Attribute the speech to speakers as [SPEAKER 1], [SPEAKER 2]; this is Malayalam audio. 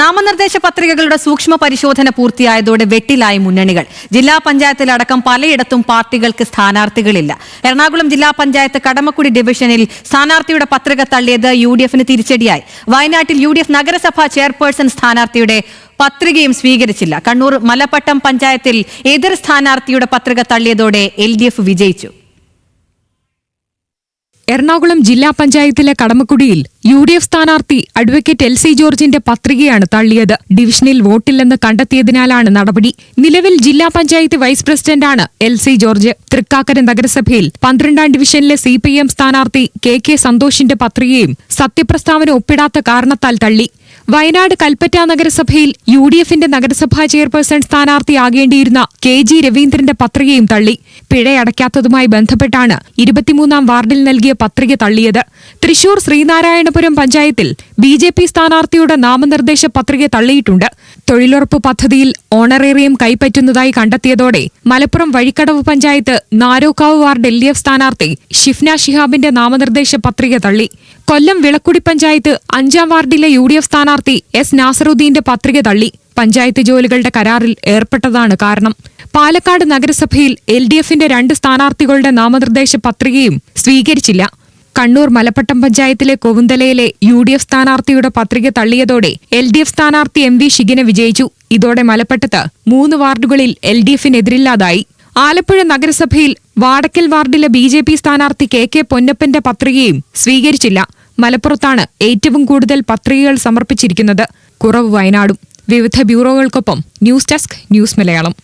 [SPEAKER 1] നാമനിർദ്ദേശ പത്രികകളുടെ സൂക്ഷ്മ പരിശോധന പൂർത്തിയായതോടെ വെട്ടിലായി മുന്നണികൾ. ജില്ലാ പഞ്ചായത്തിലടക്കം പലയിടത്തും പാർട്ടികൾക്ക് സ്ഥാനാർത്ഥികളില്ല. എറണാകുളം ജില്ലാ പഞ്ചായത്ത് കടമക്കുടി ഡിവിഷനിൽ സ്ഥാനാർത്ഥിയുടെ പത്രിക തള്ളിയത് യു ഡി എഫിന് തിരിച്ചടിയായി. വയനാട്ടിൽ യു ഡി എഫ് നഗരസഭാ ചെയർപേഴ്സൺ സ്ഥാനാർത്ഥിയുടെ പത്രികയും സ്വീകരിച്ചില്ല. കണ്ണൂർ മലപ്പട്ടം പഞ്ചായത്തിൽ എതിർ സ്ഥാനാർത്ഥിയുടെ പത്രിക തള്ളിയതോടെ എൽ വിജയിച്ചു.
[SPEAKER 2] എറണാകുളം ജില്ലാ പഞ്ചായത്തിലെ കടമക്കുടിയിൽ യു ഡി എഫ് സ്ഥാനാർത്ഥി അഡ്വക്കേറ്റ് എൽ സി ജോർജിന്റെ പത്രികയാണ് തള്ളിയത്. ഡിവിഷനിൽ വോട്ടില്ലെന്ന് കണ്ടെത്തിയതിനാലാണ് നടപടി. നിലവിൽ ജില്ലാ പഞ്ചായത്ത് വൈസ് പ്രസിഡന്റാണ് എൽ സി ജോർജ്. തൃക്കാക്കര നഗരസഭയിൽ പന്ത്രണ്ടാം ഡിവിഷനിലെ സി പി എം സ്ഥാനാർത്ഥി കെ കെ സന്തോഷിന്റെ പത്രികയും സത്യപ്രസ്താവന ഒപ്പിടാത്ത കാരണത്താൽ തള്ളി. വയനാട് കൽപ്പറ്റ നഗരസഭയിൽ യു ഡി എഫിന്റെ നഗരസഭാ ചെയർപേഴ്സൺ സ്ഥാനാർത്ഥിയാകേണ്ടിയിരുന്ന കെ ജി രവീന്ദ്രന്റെ പത്രികയും തള്ളി. പിഴയടയ്ക്കാത്തതുമായി ബന്ധപ്പെട്ടാണ് ഇരുപത്തിമൂന്നാം വാർഡിൽ നൽകിയ പത്രിക തള്ളിയത്. തൃശൂർ ശ്രീനാരായണപുരം പഞ്ചായത്തിൽ ബി ജെ പി സ്ഥാനാർത്ഥിയുടെ നാമനിർദ്ദേശ പത്രിക തള്ളിയിട്ടുണ്ട്. തൊഴിലുറപ്പ് പദ്ധതിയിൽ ഓണറേറിയം കൈപ്പറ്റുന്നതായി കണ്ടെത്തിയതോടെ Malappuram Vazhikkadavu panchayat Narokkavu ward L D F സ്ഥാനാർത്ഥി ഷിഫ്ന ഷിഹാബിന്റെ നാമനിർദ്ദേശ പത്രിക തള്ളി. കൊല്ലം വിളക്കുടി പഞ്ചായത്ത് അഞ്ചാം വാർഡിലെ യു ഡി എഫ് സ്ഥാനാർത്ഥി എസ് നാസറുദ്ദീന്റെ പത്രിക തള്ളി. പഞ്ചായത്ത് ജോലികളുടെ കരാറിൽ ഏർപ്പെട്ടതാണ് കാരണം. പാലക്കാട് നഗരസഭയിൽ എൽ ഡി എഫിന്റെ രണ്ട് സ്ഥാനാർത്ഥികളുടെ നാമനിർദ്ദേശ പത്രികയും സ്വീകരിച്ചില്ല. കണ്ണൂർ മലപ്പട്ടം പഞ്ചായത്തിലെ കോവുന്തലയിലെ യു ഡി എഫ് സ്ഥാനാർത്ഥിയുടെ പത്രിക തള്ളിയതോടെ എൽ ഡി എഫ് സ്ഥാനാർത്ഥി എം വി ഷിഗിന വിജയിച്ചു. ഇതോടെ മലപ്പട്ടത്ത് മൂന്ന് വാർഡുകളിൽ എൽ ഡി എഫിനെതിരില്ലാതായി. ആലപ്പുഴ നഗരസഭയിൽ വാടക്കൽ വാർഡിലെ ബി ജെ പി സ്ഥാനാർത്ഥി കെ കെ പൊന്നപ്പന്റെ പത്രികയും സ്വീകരിച്ചില്ല. മലപ്പുറത്താണ് ഏറ്റവും കൂടുതൽ പത്രികകൾ സമർപ്പിച്ചിരിക്കുന്നത്. കുറവ് വയനാടും. വിവിധ ബ്യൂറോകൾക്കൊപ്പം ന്യൂസ് ഡെസ്ക് ന്യൂസ് മലയാളം.